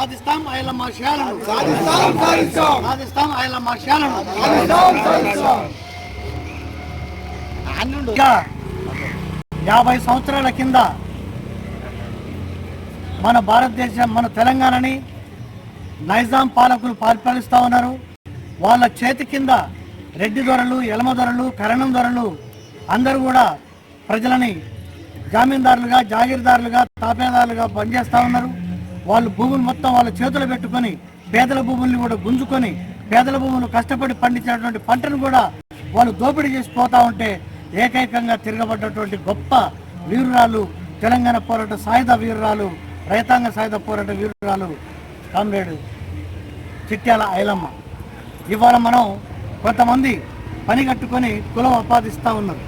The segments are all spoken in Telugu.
సాధిస్తాం ఐలమ్మ శాలను సాధిస్తాం ఐలమ్మ శాలను ఇంకా యాభై సంవత్సరాల కింద మన భారతదేశం మన తెలంగాణని నైజాం పాలకులు పరిపాలిస్తూ ఉన్నారు. వాళ్ళ చేతి కింద రెడ్డి దొరలు ఎలమ దొరలు కరణం దొరలు అందరూ కూడా ప్రజలని జామీందారులుగా జాగీర్దారులుగా తాపేదారులుగా పనిచేస్తూ ఉన్నారు. వాళ్ళు భూములు మొత్తం వాళ్ళ చేతులు పెట్టుకొని పేదల భూముల్ని కూడా గుంజుకొని పేదల భూములు కష్టపడి పండించినటువంటి పంటను కూడా వాళ్ళు దోపిడీ చేసి పోతా ఉంటే ఏకైకంగా తిరగబడ్డటువంటి గొప్ప వీరురాలు తెలంగాణ పోరాట సాయుధ వీరురాలు రైతాంగ సాయుధ పోరాట వీరురాలు కామ్రేడ్ చిట్యాల ఐలమ్మ. ఇవాళ మనం కొంతమంది పని కట్టుకొని కులం ఆపాదిస్తూ ఉన్నారు.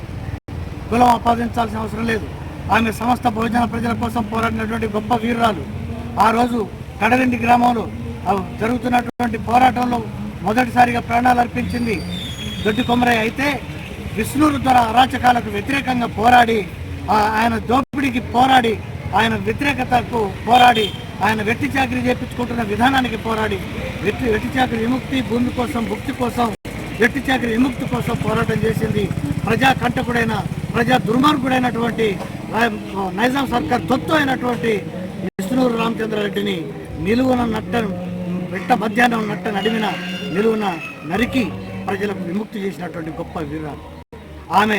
కులం ఆపాదించాల్సిన అవసరం లేదు. ఆమె సమస్త భోజన ప్రజల కోసం పోరాడినటువంటి గొప్ప వీరురాలు. ఆ రోజు కడరెండి గ్రామంలో జరుగుతున్నటువంటి పోరాటంలో మొదటిసారిగా ప్రాణాలు అర్పించింది దొడ్డి కొమరయ్య. అయితే విష్ణురు ద్వారా అరాచకాలకు వ్యతిరేకంగా పోరాడి ఆ- ఆయన దోపిడీకి పోరాడి ఆయన వ్యతిరేకతకు పోరాడి ఆయన వెట్టి చాకరీ చేపించుకుంటున్న విధానానికి పోరాడి వెట్టి వెట్టి చాకరీ విముక్తి భూమి కోసం భుక్తి కోసం వెట్టి చాకరీ విముక్తి కోసం పోరాటం చేసింది ప్రజా కంటకుడైన ప్రజా దుర్మార్గుడైనటువంటి నైజాం సర్కార్ తొత్తు అయినటువంటి విష్ణూరు రామచంద్రారెడ్డిని నిలువున నట్ట పెట్ట మధ్యాహ్నం నట్ట నడిమిన నిలువున నరికి ప్రజలకు విముక్తి చేసినటువంటి గొప్ప వీరాలు ఆమె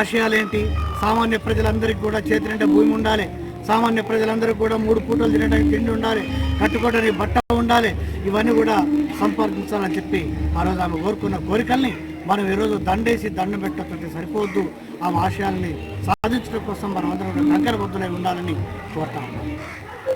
ఆశయాలేంటి? సామాన్య ప్రజలందరికీ కూడా చేతి నిండా భూమి ఉండాలి. సామాన్య ప్రజలందరికీ కూడా మూడు పూటలు తినడానికి తిండి ఉండాలి. కట్టుకోవడానికి బట్ట ఉండాలి. ఇవన్నీ కూడా సంపాదించాలని చెప్పి ఆ రోజు ఆమె కోరుకున్న కోరికల్ని మనం ఈరోజు దండేసి దండం పెట్టకపోతే సరిపోవద్దు. ఆమె ఆశయాల్ని సాధించడం కోసం మనం అందరం కంకరబద్దులై ఉండాలని కోరుతా ఉన్నాం.